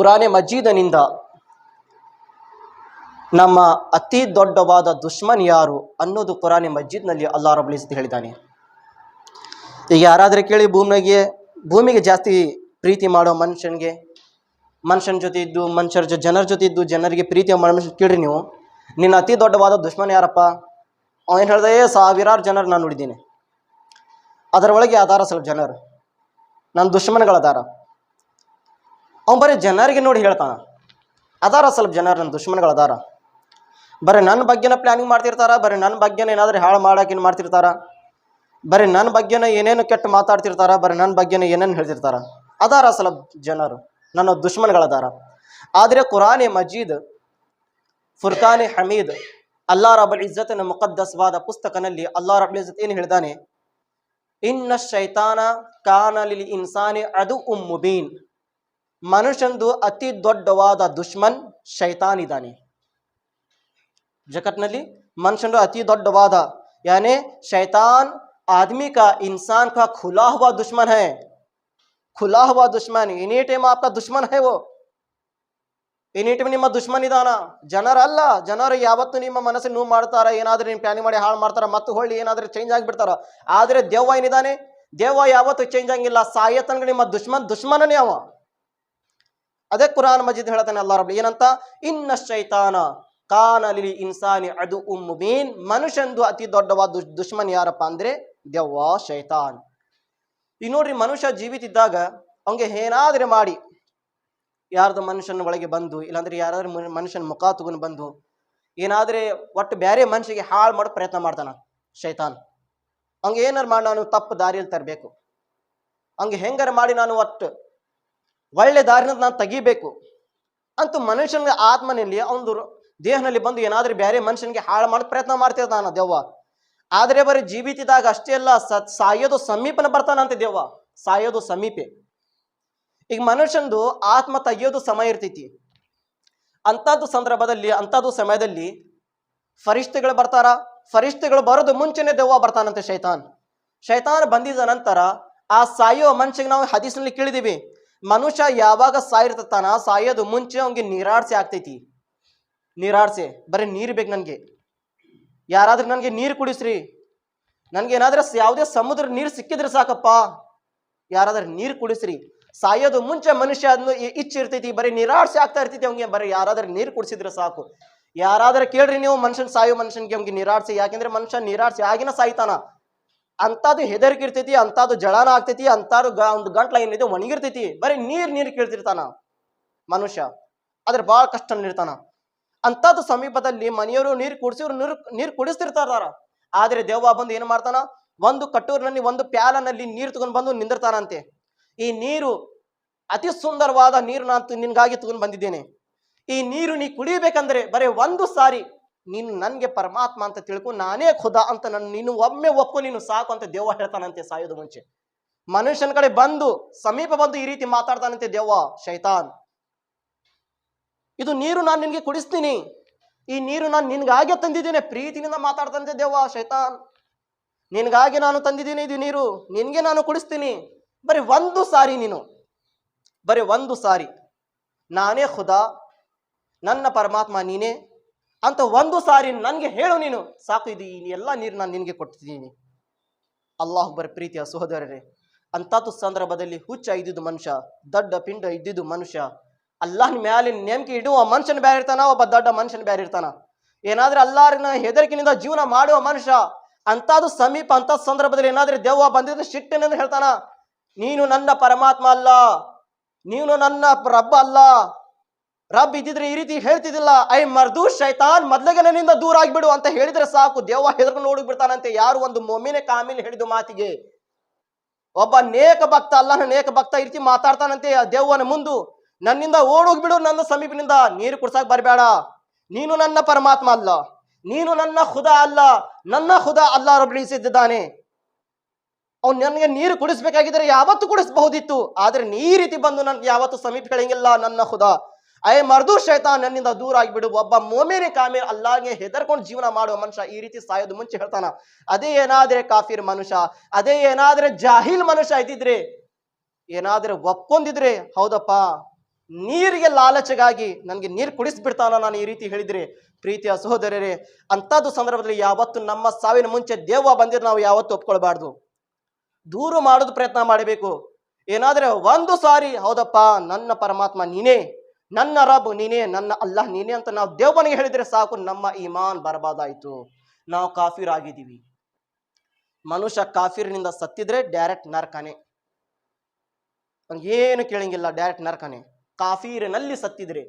ಕುರಾನೆ ಮಜೀದನಿಂದ ನಮ್ಮ ಅತಿ ದೊಡ್ಡವಾದ ದುಶ್ಮನ್ ಯಾರು ಅನ್ನೋದು ಕುರಾನೆ ಮಜೀದ್ನಲ್ಲಿ ಅಲ್ಲಾ ರಬ್ಲಿಸ್ ಹೇಳಿದ್ದಾನೆ. ಈಗ ಯಾರಾದರೂ ಕೇಳಿ ಭೂಮಿಗೆ ಭೂಮಿಗೆ ಜಾಸ್ತಿ ಪ್ರೀತಿ ಮಾಡೋ ಮನುಷ್ಯನಿಗೆ ಮನುಷ್ಯನ ಜೊತೆ ಇದ್ದು ಮನುಷ್ಯರ ಜೊ ಜನರ ಜೊತೆ ಇದ್ದು ಜನರಿಗೆ ಪ್ರೀತಿ ಮಾಡೋ ಮನುಷ್ಯ ಕೇಳ್ರಿ ನೀವು. ನಿನ್ನ ಅತಿ ದೊಡ್ಡವಾದ ದುಶ್ಮನ್ ಯಾರಪ್ಪ? ಅವನು ಹೇಳ್ದೆ "ಏ, ಸಾವಿರಾರು ಜನರು ನಾನು ನೋಡಿದ್ದೀನಿ. ಅದರೊಳಗೆ ಅದಾರ ಸ್ವಲ್ಪ ಜನರು. ನನ್ನ ದುಶ್ಮನ್ಗಳದಾರ. ಅವ್ನು ಬರೀ ಜನರಿಗೆ ನೋಡಿ ಹೇಳ್ತಾನ. ಅದಾರ ಸ್ವಲ್ಪ ಜನರು ನನ್ನ ದುಶ್ಮನ್ಗಳದಾರ ಬರೀ ನನ್ನ ಬಗ್ಗೆನ ಪ್ಲ್ಯಾನಿಂಗ್ ಮಾಡ್ತಿರ್ತಾರ, ಬರೀ ನನ್ನ ಬಗ್ಗೆನ ಏನಾದರೂ ಹಾಳು ಮಾಡೋಕ್ಕೇನು ಮಾಡ್ತಿರ್ತಾರ. ಬರೀ ನನ್ನ ಬಗ್ಗೆನ ಏನೇನು ಕೆಟ್ಟ ಮಾತಾಡ್ತಿರ್ತಾರ, ಬರೀ ನನ್ನ ಬಗ್ಗೆನ ಏನೇನು ಹೇಳ್ತಿರ್ತಾರ. ಅದಾರ ಸ್ವಲ್ಪ ಜನರು, ನನ್ನ ದುಶ್ಮನ್ಗಳದಾರ ಆದರೆ ಕುರಾನೆ ಮಜೀದ್ ಫುರ್ಖಾನೆ ಹಮೀದ್ ಅಲ್ಲಾ ರಬಲ್ನ ಮುಕದ್ದಸ್ವಾದ ಪುಸ್ತಕನಲ್ಲಿ ಅಲ್ಲಾ ರಬಲ್ ಇಜ್ಜತ್ ಏನು ಹೇಳಿದಾನೆ? ಇನ್ನ ಶೈತಾನ ಕಾನಲಿಲ್ ಇನ್ಸಾನಿ ಅದು ಉಮ್ ಮುಬೀನ್. ಮನುಷ್ಯಂದು ಅತಿ ದೊಡ್ಡವಾದ ದುಶ್ಮನ್ ಶೈತಾನ್ ಇದ್ದಾನೆ ಜಗತ್ನಲ್ಲಿ ಮನುಷ್ಯಂದು ಅತಿ ದೊಡ್ಡವಾದ ಯಾನೆ ಶೈತಾನ್ आदमी का इंसान का खुला हुआ दुश्मन है खुला हुआ दुश्मन एनी टाइम आपका दुश्मन है वो ಎನಿ ಟೈಮ್ ನಿಮ್ಮ ದುಶ್ಮನ್ ಇದಾನ ಜನರಲ್ಲ ಜನರು ಯಾವತ್ತು ನಿಮ್ಮ ಮನಸ್ಸಿನ ನೋವು ಮಾಡ್ತಾರ ಏನಾದ್ರೂ ನಿಮ್ಮ ಪ್ಲಾನಿಂಗ್ ಮಾಡಿ ಹಾಳು ಮಾಡ್ತಾರ ಮತ್ತೆ ಹೊಳ್ಳಿ ಏನಾದ್ರೂ ಚೇಂಜ್ ಆಗಿಬಿಡ್ತಾರ ಆದ್ರೆ ದೆವ್ವ ಏನಿದಾನೆ ದೆವ್ವ ಯಾವತ್ತು ಚೇಂಜ್ ಆಗಿಲ್ಲ ಸಾಯತನಕ ನಿಮ್ಮ ದುಶ್ಮನ್ ದುಶ್ಮನನೇ ಅವ ಅದೇ ಕುರಾನ್ ಮಜೀದ್ ಹೇಳ್ತಾನೆ ಅಲ್ಲ ರಬ್ ಏನಂತ? ಇನ್ನ ಶೈತಾನ ಕಾನಲಿ ಇನ್ಸಾನಿ ಅದು ಉಮ್ಮುಬೀನ್ ಮನುಷ್ಯಂದು ಅತಿ ದೊಡ್ಡವಾದ ದುಶ್- ದುಶ್ಮನ್ ಯಾರಪ್ಪ ಅಂದ್ರೆ ದೆವ್ವ ಶೈತಾನ್. ಈಗ ನೋಡ್ರಿ, ಮನುಷ್ಯ ಜೀವಿತಿದ್ದಾಗ ಅವನಿಗೆ ಏನಾದ್ರೆ ಮಾಡಿ, ಯಾರ್ದು ಮನುಷ್ಯನ ಒಳಗೆ ಬಂದು, ಇಲ್ಲಾಂದ್ರೆ ಯಾರಾದ್ರೂ ಮನು- ಮನುಷ್ಯನ ಮುಖ ತಗೊಂಡು ಬಂದು, ಏನಾದ್ರೆ ಒಟ್ಟು ಬೇರೆ ಮನುಷ್ಯಗೆ ಹಾಳು ಮಾಡೋ ಪ್ರಯತ್ನ ಮಾಡ್ತಾನ ಶೈತಾನ್. ಹಂಗೆ ಏನಾರು ಮಾಡಿ, ನಾನು ತಪ್ಪು ದಾರಿಯಲ್ಲಿ ತರಬೇಕು. ಹಂಗೆ ಹೆಂಗಾರ ಮಾಡಿ, ನಾನು ಒಟ್ಟು ಒಳ್ಳೆ ದಾರಿನ ನಾನು ತೆಗಿಬೇಕು ಅಂತೂ ಮನುಷ್ಯನ ಆತ್ಮನಲ್ಲಿ ಅವನು ದೇಹನಲ್ಲಿ ಬಂದು ಏನಾದ್ರೂ ಬೇರೆ ಮನುಷ್ಯನಿಗೆ ಹಾಳು ಮಾಡೋ ಪ್ರಯತ್ನ ಮಾಡ್ತಿರ್ತಾನ ದೆವ್ವ. ಆದರೆ ಬರೀ ಜೀವಿತಿದಾಗ ಅಷ್ಟೇ ಅಲ್ಲ ಸತ್ ಸಾಯೋದು ಸಮೀಪನ ಬರ್ತಾನಂತೆ ದೆವ್ವ. ಸಾಯೋದು ಸಮೀಪೆ. ಈಗ ಮನುಷ್ಯಂದು ಆತ್ಮ ತೆಗಿಯೋದು ಸಮಯ ಇರ್ತೈತಿ. ಅಂಥದ್ದು ಸಂದರ್ಭದಲ್ಲಿ, ಅಂಥದ್ದು ಸಮಯದಲ್ಲಿ ಫರಿಷ್ಠೆಗಳು ಬರ್ತಾರ. ಫರಿಷ್ಠೆಗಳು ಬರೋದು ಮುಂಚೆನೆ ದೆವ್ವ ಬರ್ತಾನಂತೆ ಶೈತಾನ್. ಶೈತಾನ್ ಬಂದಿದ ನಂತರ ಆ ಸಾಯೋ ಮನುಷ್ಯಗೆ ನಾವು ಹದೀಸ್ನಲ್ಲಿ ಕೇಳಿದೀವಿ. ಮನುಷ್ಯ ಯಾವಾಗ ಸಾಯಿರ್ತಾನ ಸಾಯೋದು ಮುಂಚೆ ಅವ್ನಿಗೆ ನೀರಾಡ್ಸೆ ಆಗ್ತೈತಿ. ನೀರಾಡ್ಸೆ. ಬರೀ ನೀರು ಬೇಕು ನನಗೆ. ಯಾರಾದ್ರೂ ನನಗೆ ನೀರು ಕುಡಿಸ್ರಿ. ನನಗೆ ಏನಾದ್ರೂ ಯಾವುದೇ ಸಮುದ್ರ ನೀರು ಸಿಕ್ಕಿದ್ರೆ ಸಾಕಪ್ಪ. ಯಾರಾದ್ರೂ ನೀರು ಕುಡಿಸ್ರಿ. ಸಾಯೋದು ಮುಂಚೆ ಮನುಷ್ಯ ಅದನ್ನು ಇಚ್ಚಿರ್ತೈತಿ ಬರೀ ನೀರಾಡ್ಸೆ ಆಗ್ತಾ ಇರ್ತೈತಿ ಅವ್ನಿಗೆ. ಬರೀ ಯಾರಾದ್ರೂ ನೀರು ಕುಡಿಸಿದ್ರೆ ಸಾಕು. ಯಾರಾದ್ರೂ ಕೇಳ್ರಿ ನೀವು ಮನುಷ್ಯನ್ ಸಾಯೋ ಮನುಷ್ಯನ್ಗೆ ಅವ್ನಿಗೆ ನೀರಾಡ್ಸಿ. ಯಾಕೆಂದ್ರೆ ಮನುಷ್ಯ ನೀರಾಡ್ಸಿ ಆಗಿನ ಸಾಯ್ತಾನ. ಅಂಥದ್ದು ಹೆದರಿಕೆ ಇರ್ತೈತಿ, ಅಂಥದ್ದು ಜಳನ ಆಗ್ತೈತಿ ಅಂಥದ್ದು ಗ, ಒಂದು ಗಂಟ್ಲ ಏನಿದೆ ಒಣಗಿರ್ತೈತಿ, ಬರೀ ನೀರ್ ನೀರು ಕೇಳ್ತಿರ್ತಾನ ಮನುಷ್ಯ. ಆದ್ರೆ ಭಾಳ ಕಷ್ಟ ಇರ್ತಾನ ಅಂಥದ್ದು ಸಮೀಪದಲ್ಲಿ ಮನೆಯವರು ನೀರು ಕುಡಿಸಿವ್ರು ನೀರು ನೀರು ಕುಡಿಸ್ತಿರ್ತಾರ ಆದ್ರೆ ದೇವ ಬಂದು ಏನು ಮಾಡ್ತಾನ? ಒಂದು ಕಟ್ಟೂರಿನಲ್ಲಿ ಒಂದು ಪ್ಯಾಲನಲ್ಲಿ ನೀರು ತಗೊಂಡು ಬಂದು ನಿಂದಿರ್ತಾನಂತೆ. ಈ ನೀರು ಅತಿ ಸುಂದರವಾದ ನೀರು ನಾನು ನಿನ್ಗಾಗಿ ತಗೊಂಡು ಬಂದಿದ್ದೇನೆ. ಈ ನೀರು ನೀ ಕುಡಿಬೇಕಂದ್ರೆ ಬರೀ ಒಂದು ಸಾರಿ ನೀನು ನನಗೆ ಪರಮಾತ್ಮ ಅಂತ ತಿಳ್ಕೊ ನಾನೇ ಖುದಾ ಅಂತ ನನ್ನ ನೀನು ಒಮ್ಮೆ ಒಪ್ಪು ನೀನು ಸಾಕು ಅಂತ ದೇವ ಹೇಳ್ತಾನಂತೆ ಸಾಯೋದು ಮುಂಚೆ. ಮನುಷ್ಯನ ಕಡೆ ಬಂದು, ಸಮೀಪ ಬಂದು ಈ ರೀತಿ ಮಾತಾಡ್ತಾನಂತೆ ದೇವ ಶೈತಾನ್. ಇದು ನೀರು ನಾನು ನಿನಗೆ ಕುಡಿಸ್ತೀನಿ. ಈ ನೀರು ನಾನು ನಿನ್ಗಾಗೆ ತಂದಿದ್ದೀನಿ ಪ್ರೀತಿನಿಂದ ಮಾತಾಡ್ತಾನಂತೆ ದೇವ ಶೈತಾನ್. ನಿನ್ಗಾಗಿ ನಾನು ತಂದಿದ್ದೀನಿ ಇದು ನೀರು, ನಿನಗೆ ನಾನು ಕುಡಿಸ್ತೀನಿ. ಬರೀ ಒಂದು ಸಾರಿ ನೀನು. ಬರೀ ಒಂದು ಸಾರಿ. ನಾನೇ ಖುದಾ, ನನ್ನ ಪರಮಾತ್ಮ ನೀನೇ. ಅಂತ ಒಂದು ಸಾರಿ ನನಗೆ ಹೇಳು ನೀನು. ಸಾಕು ಇದು, ಈ ಎಲ್ಲ ನೀರು ನಾನು ನಿನಗೆ ಕೊಡ್ತಿದ್ದೀನಿ. ಅಲ್ಲಾಹ್ ಬರ ಪ್ರೀತಿಯ ಸಹೋದರರೇ, ಅಂಥದ್ದು ಸಂದರ್ಭದಲ್ಲಿ ಹುಚ್ಚ ಇದ್ದಿದ್ದು ಮನುಷ್ಯ, ದೊಡ್ಡ ಪಿಂಡ ಇದ್ದಿದ್ದು ಮನುಷ್ಯ, ಅಲ್ಲಾಹ್ ಮ್ಯಾಲಿನ ನೇಮಕೆ ಇಡುವ ಮನುಷ್ಯನ ಬೇರೆ ಇರ್ತಾನ, ಒಬ್ಬ ದೊಡ್ಡ ಮನುಷ್ಯನ ಬೇರೆ ಇರ್ತಾನ? ಏನಾದ್ರೂ ಅಲ್ಲಾರಿನ ಹೆದರಿಕಿನಿಂದ ಜೀವನ ಮಾಡುವ ಮನುಷ್ಯ, ಅಂಥದ್ದು ಸಮೀಪ ಅಂತ ಸಂದರ್ಭದಲ್ಲಿ ಏನಾದ್ರೂ ದೆವ್ವ ಬಂದಿದ್ದು ಸಿಟ್ಟಿನಿಂದ ಹೇಳ್ತಾನ, ನೀನು ನನ್ನ ಪರಮಾತ್ಮ ಅಲ್ಲ, ನೀನು ನನ್ನ ರಬ್ಬ ಅಲ್ಲ ರಬ್ ಇದ್ದಿದ್ರೆ ಈ ರೀತಿ ಹೇಳ್ತಿದ್ದಿಲ್ಲ, ಐ ಮರ್ದು ಶೈತಾನ್, ಮೊದ್ಲಿಗೆ ನನ್ನಿಂದ ದೂರ ಆಗಿಬಿಡು ಅಂತ ಹೇಳಿದ್ರೆ ಸಾಕು. ದೇವ ಹೆದರ್ಕೊಂಡು ನೋಡಿ ಬಿಡ್ತಾನಂತೆ ಯಾರು ಒಂದು ಮೊಮ್ಮಿನೇ ಕಾಮಿಲ್ ಹಿಡಿದು ಮಾತಿಗೆ. ಒಬ್ಬ ನೇಕ ಭಕ್ತ ಅಲ್ಲನ ನೇಕ ಭಕ್ತ ಈ ರೀತಿ ಮಾತಾಡ್ತಾನಂತೆ. ದೇವನ ಮುಂದು, ನನ್ನಿಂದ ಓಡೋಗ್ಬಿಡು ನನ್ನ ಸಮೀಪನಿಂದ. ನೀರು ಕುಡ್ಸಕ್ ಬರಬೇಡ ನೀನು ನನ್ನ ಪರಮಾತ್ಮ ಅಲ್ಲ. ನೀನು ನನ್ನ ಖುದಾ ಅಲ್ಲ. ನನ್ನ ಖುದಾ ಅಲ್ಲ ರಬ್ಳಿಸಿದ್ದಾನೆ ಅವ್ನು ನನಗೆ ನೀರು ಕುಡಿಸ್ಬೇಕಾಗಿದ್ರೆ ಯಾವತ್ತು ಕುಡಿಸಬಹುದಿತ್ತು. ಆದ್ರೆ ನೀ ರೀತಿ ಬಂದು ನನ್ಗೆ ಯಾವತ್ತು ಸಮೀಪ ಹೇಳಂಗಿಲ್ಲ ನನ್ನ ಖುದಾ. ಅಯ್ಯ ಮರ್ದು ಶೈತಾನ್ ನನ್ನಿಂದ ದೂರ ಆಗಿಬಿಡು. ಒಬ್ಬ ಮೋಮೇನೆ ಕಾಮೇರ್ ಅಲ್ಲಾಗೆ ಹೆದರ್ಕೊಂಡು ಜೀವನ ಮಾಡುವ ಮನುಷ್ಯ ಈ ರೀತಿ ಸಾಯೋದು ಮುಂಚೆ ಹೇಳ್ತಾನ. ಅದೇ ಏನಾದ್ರೆ ಕಾಫಿರ್ ಮನುಷ್ಯ, ಅದೇ ಏನಾದ್ರೆ ಜಾಹಿಲ್ ಮನುಷ್ಯ ಇದ್ದಿದ್ರೆ, ಏನಾದ್ರೆ ಒಪ್ಕೊಂಡಿದ್ರೆ, ಹೌದಪ್ಪ, ನೀರಿಗೆ ಲಾಲಚಗಾಗಿ ನನಗೆ ನೀರು ಕುಡಿಸ್ಬಿಡ್ತಾನ ನಾನು ಈ ರೀತಿ ಹೇಳಿದ್ರೆ. ಪ್ರೀತಿಯ ಸಹೋದರರೇ, ಅಂಥದ್ದು ಸಂದರ್ಭದಲ್ಲಿ ಯಾವತ್ತು ನಮ್ಮ ಸಾವಿನ ಮುಂಚೆ ದೇವ ಬಂದಿದ್ರೆ ನಾವು ಯಾವತ್ತು ಒಪ್ಕೊಳ್ಬಾರ್ದು. ದೂರು ಮಾಡೋದು ಪ್ರಯತ್ನ ಮಾಡಬೇಕು. ಏನಾದ್ರೆ ಒಂದು ಸಾರಿ, ಹೌದಪ್ಪ, ನನ್ನ ಪರಮಾತ್ಮ ನೀನೇ ನನ್ನ ರಬ್ ನೀನೇ, ನನ್ನ ಅಲ್ಲಾಹ್ ನೀನೇ ಅಂತ ನಾವು ದೇವನಿಗೆ ಹೇಳಿದ್ರೆ ಸಾಕು, ನಮ್ಮ ಇಮಾನ್ ಬರಬಾದಾಯ್ತು. ನಾವು ಕಾಫಿರ್ ಆಗಿದ್ದೀವಿ ಮನುಷ್ಯ ಕಾಫಿರ್ನಿಂದ ಸತ್ತಿದ್ರೆ ಡೈರೆಕ್ಟ್ ನರ್ಕನೆ. ಏನು ಕೇಳಂಗಿಲ್ಲ ಡೈರೆಕ್ಟ್ ನರ್ಕನೆ. ಕಾಫೀರಿನಲ್ಲಿ ಸತ್ತಿದ್ರೆ